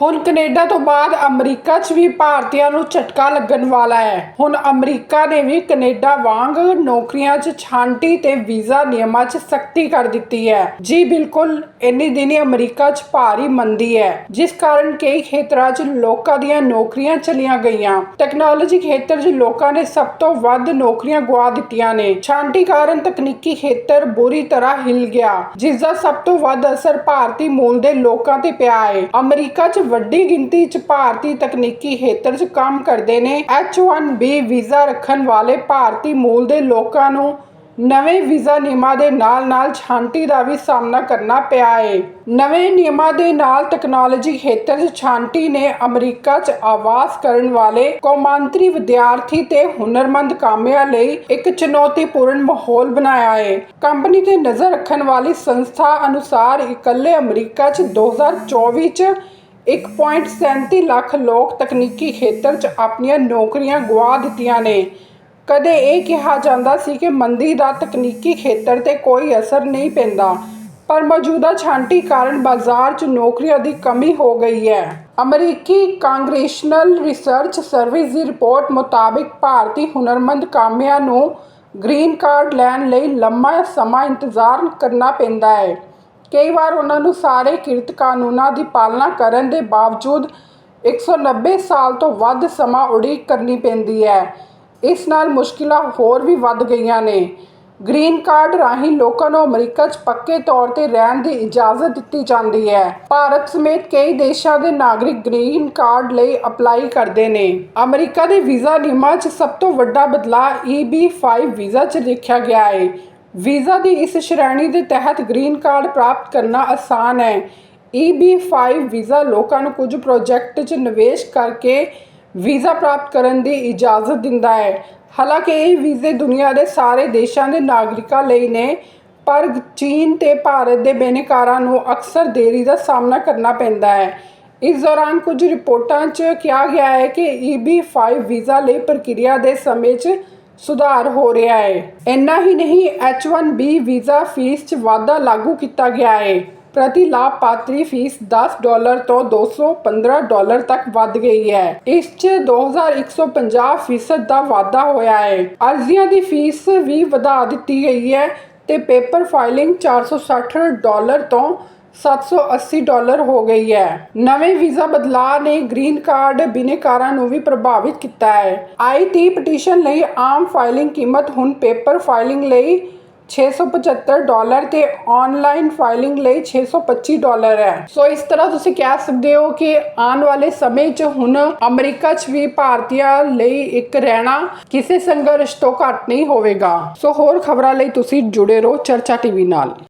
ਹੁਣ ਕੈਨੇਡਾ ਤੋਂ ਬਾਅਦ ਅਮਰੀਕਾ 'ਚ ਵੀ ਭਾਰਤੀਆਂ ਨੂੰ ਝਟਕਾ ਲੱਗਣ ਵਾਲਾ ਹੈ। ਹੁਣ ਅਮਰੀਕਾ ਨੇ ਵੀ ਕੈਨੇਡਾ ਵਾਂਗ ਨੌਕਰੀਆਂ 'ਚ ਛਾਂਟੀ ਤੇ ਵੀਜ਼ਾ ਨਿਯਮਾਂ 'ਚ ਸਖਤੀ ਕਰ ਦਿੱਤੀ ਹੈ। ਜੀ ਬਿਲਕੁਲ, ਇੰਨੀ ਦਿਨੀ ਅਮਰੀਕਾ 'ਚ ਭਾਰੀ ਮੰਦੀ ਹੈ, ਜਿਸ ਕਾਰਨ ਕਈ ਖੇਤਰਾਂ 'ਚ ਲੋਕਾਂ ਦੀਆਂ ਨੌਕਰੀਆਂ ਚਲੀਆਂ ਗਈਆਂ। ਟੈਕਨੋਲੋਜੀ ਖੇਤਰ 'ਚ ਲੋਕਾਂ ਨੇ ਸਭ ਤੋਂ ਵੱਧ ਨੌਕਰੀਆਂ ਗਵਾ ਦਿੱਤੀਆਂ ਨੇ। ਛਾਂਟੀ ਕਾਰਨ ਤਕਨੀਕੀ ਖੇਤਰ ਬੁਰੀ ਤਰ੍ਹਾਂ ਹਿਲ ਗਿਆ ਜਿਸ ਦਾ ਸਭ ਤੋਂ ਵੱਧ ਅਸਰ ਭਾਰਤੀ ਮੂਲ ਦੇ ਲੋਕਾਂ ਤੇ ਪਿਆ ਹੈ। ਅਮਰੀਕਾ 'ਚ ਵੱਡੀ ਗਿਣਤੀ 'ਚ ਭਾਰਤੀ ਤਕਨੀਕੀ ਖੇਤਰ 'ਚ ਕੰਮ ਕਰਦੇ ਨੇ। H1B ਵੀਜ਼ਾ ਰੱਖਣ ਵਾਲੇ ਭਾਰਤੀ ਮੂਲ ਦੇ ਲੋਕਾਂ ਨੂੰ ਨਵੇਂ ਵੀਜ਼ਾ ਨਿਯਮਾਂ ਦੇ ਨਾਲ-ਨਾਲ ਛਾਂਟੀ ਦਾ ਵੀ ਸਾਹਮਣਾ ਕਰਨਾ ਪਿਆ ਹੈ ਨਵੇਂ ਨਿਯਮਾਂ ਦੇ ਨਾਲ ਟੈਕਨੋਲੋਜੀ ਖੇਤਰ 'ਚ ਛਾਂਟੀ ਨੇ ਅਮਰੀਕਾ 'ਚ ਆਵਾਸ ਕਰਨ ਵਾਲੇ ਕੌਮਾਂਤਰੀ ਵਿਦਿਆਰਥੀ ਤੇ ਹੁਨਰਮੰਦ ਕਾਮਿਆਂ ਲਈ ਇੱਕ ਚੁਣੌਤੀਪੂਰਨ ਮਾਹੌਲ ਬਣਾਇਆ ਹੈ ਕੰਪਨੀ ਤੇ ਨਜ਼ਰ ਰੱਖਣ ਵਾਲੀ ਸੰਸਥਾ ਅਨੁਸਾਰ ਇਕੱਲੇ ਅਮਰੀਕਾ 'ਚ 2024 'ਚ 1.37 ਲੱਖ ਲੋਕ ਤਕਨੀਕੀ ਖੇਤਰ 'ਚ ਆਪਣੀਆਂ ਨੌਕਰੀਆਂ ਗਵਾ ਦਿੱਤੀਆਂ ਨੇ। ਕਦੇ ਇਹ ਕਿਹਾ ਜਾਂਦਾ ਸੀ ਕਿ ਮੰਦੀ ਦਾ ਤਕਨੀਕੀ ਖੇਤਰ ਤੇ ਕੋਈ ਅਸਰ ਨਹੀਂ ਪੈਂਦਾ, ਪਰ ਮੌਜੂਦਾ ਛਾਂਟੀ ਕਾਰਨ ਬਾਜ਼ਾਰ 'ਚ ਨੌਕਰੀਆਂ ਦੀ ਕਮੀ ਹੋ ਗਈ ਹੈ। ਅਮਰੀਕੀ ਕਾਂਗਰੈਸ਼ਨਲ ਰਿਸਰਚ ਸਰਵਿਸ ਦੀ ਰਿਪੋਰਟ ਮੁਤਾਬਿਕ ਭਾਰਤੀ ਹੁਨਰਮੰਦ ਕਾਮਿਆਂ ਨੂੰ ਗ੍ਰੀਨ ਕਾਰਡ ਲੈਣ ਲਈ ਲੰਮਾ ਸਮਾਂ ਇੰਤਜ਼ਾਰ ਕਰਨਾ ਪੈਂਦਾ ਹੈ। ਕਈ ਵਾਰ ਉਹਨਾਂ ਨੂੰ ਸਾਰੇ ਕਿਰਤ ਕਾਨੂੰਨਾਂ ਦੀ ਪਾਲਣਾ ਕਰਨ ਦੇ ਬਾਵਜੂਦ 190 ਸਾਲ ਤੋਂ ਵੱਧ ਸਮਾਂ ਉਡੀਕ ਕਰਨੀ ਪੈਂਦੀ ਹੈ। ਇਸ ਨਾਲ ਮੁਸ਼ਕਿਲਾਂ ਹੋਰ ਵੀ ਵੱਧ ਗਈਆਂ ਨੇ। ਗ੍ਰੀਨ ਕਾਰਡ ਰਾਹੀਂ ਲੋਕਾਂ ਨੂੰ ਅਮਰੀਕਾ 'ਚ ਪੱਕੇ ਤੌਰ ਤੇ ਰਹਿਣ ਦੀ ਇਜਾਜ਼ਤ ਦਿੱਤੀ ਜਾਂਦੀ ਹੈ। ਭਾਰਤ ਸਮੇਤ ਕਈ ਦੇਸ਼ਾਂ ਦੇ ਨਾਗਰਿਕ ਗ੍ਰੀਨ ਕਾਰਡ ਲਈ ਅਪਲਾਈ ਕਰਦੇ ਨੇ। ਅਮਰੀਕਾ ਦੇ ਵੀਜ਼ਾ ਨਿਯਮਾਂ 'ਚ ਸਭ ਤੋਂ ਵੱਡਾ ਬਦਲਾਅ EB5 ਵੀਜ਼ਾ 'ਚ ਦੇਖਿਆ ਗਿਆ ਹੈ। ਵੀਜ਼ਾ ਦੀ ਇਸ ਸ਼੍ਰੇਣੀ ਦੇ ਤਹਿਤ ਗ੍ਰੀਨ ਕਾਰਡ ਪ੍ਰਾਪਤ ਕਰਨਾ ਆਸਾਨ ਹੈ। EB5 ਵੀਜ਼ਾ ਲੋਕਾਂ ਨੂੰ ਕੁਝ ਪ੍ਰੋਜੈਕਟ 'ਚ ਨਿਵੇਸ਼ ਕਰਕੇ ਵੀਜ਼ਾ ਪ੍ਰਾਪਤ ਕਰਨ ਦੀ ਇਜਾਜ਼ਤ ਦਿੰਦਾ ਹੈ। ਹਾਲਾਂਕਿ ਇਹ ਵੀਜ਼ੇ ਦੁਨੀਆ ਦੇ ਸਾਰੇ ਦੇਸ਼ਾਂ ਦੇ ਨਾਗਰਿਕਾਂ ਲਈ ਨੇ, ਪਰ ਚੀਨ ਤੇ ਭਾਰਤ ਦੇ ਬੇਨਕਾਰਾਂ ਨੂੰ ਅਕਸਰ ਦੇਰੀ ਦਾ ਸਾਹਮਣਾ ਕਰਨਾ ਪੈਂਦਾ ਹੈ। ਇਸ ਦੌਰਾਨ ਕੁਝ ਰਿਪੋਰਟਾਂ 'ਚ ਕਿਹਾ ਗਿਆ ਹੈ ਕਿ EB5 ਵੀਜ਼ਾ ਲਈ ਪ੍ਰਕਿਰਿਆ ਦੇ ਸਮੇਂ 'ਚ ਸੁਧਾਰ ਹੋ ਰਿਹਾ ਹੈ। ਇੰਨਾ ਹੀ ਨਹੀਂ H1B ਵੀਜ਼ਾ ਫੀਸ 'ਚ ਵਾਧਾ ਲਾਗੂ ਕੀਤਾ ਗਿਆ ਹੈ। ਪ੍ਰਤੀ ਲਾਭਪਾਤਰੀ ਫੀਸ 10 ਡਾਲਰ ਤੋਂ 215 ਡਾਲਰ ਤੱਕ ਵੱਧ ਗਈ ਹੈ। ਇਸ 'ਚ 2150 ਫੀਸਦ ਦਾ ਵਾਧਾ ਹੋਇਆ ਹੈ। ਅਰਜ਼ੀਆਂ ਦੀ ਫੀਸ ਵੀ ਵਧਾ ਦਿੱਤੀ ਗਈ ਹੈ ਤੇ ਪੇਪਰ ਫਾਈਲਿੰਗ 460 ਡਾਲਰ ਤੋਂ 780 ਡਾਲਰ ਹੋ ਗਈ ਹੈ। ਨਵੇਂ ਵੀਜ਼ਾ ਬਦਲਾਅ ਨੇ ਗ੍ਰੀਨ ਕਾਰਡ ਬਿਨੇਕਾਰਾਂ ਨੂੰ ਵੀ ਪ੍ਰਭਾਵਿਤ ਕੀਤਾ ਹੈ। ਆਈ-30 ਪਟੀਸ਼ਨ ਲਈ ਆਮ ਫਾਈਲਿੰਗ ਕੀਮਤ ਹੁਣ ਪੇਪਰ ਫਾਈਲਿੰਗ ਲਈ 675 ਡਾਲਰ ਤੇ ਆਨਲਾਈਨ ਫਾਈਲਿੰਗ ਲਈ 625 ਡਾਲਰ ਹੈ। ਸੋ ਇਸ ਤਰ੍ਹਾਂ ਤੁਸੀਂ ਕਹਿ ਸਕਦੇ ਹੋ ਕਿ ਆਉਣ ਵਾਲੇ ਸਮੇਂ 'ਚ ਹੁਣ ਅਮਰੀਕਾ 'ਚ ਵੀ ਭਾਰਤੀਆਂ ਲਈ ਇੱਕ ਰਹਿਣਾ ਕਿਸੇ ਸੰਘਰਸ਼ ਤੋਂ ਘੱਟ ਨਹੀਂ ਹੋਵੇਗਾ। ਸੋ ਹੋਰ ਖਬਰਾਂ ਲਈ ਤੁਸੀਂ ਜੁੜੇ ਰਹੋ ਚਰਚਾ ਟੀਵੀ ਨਾਲ।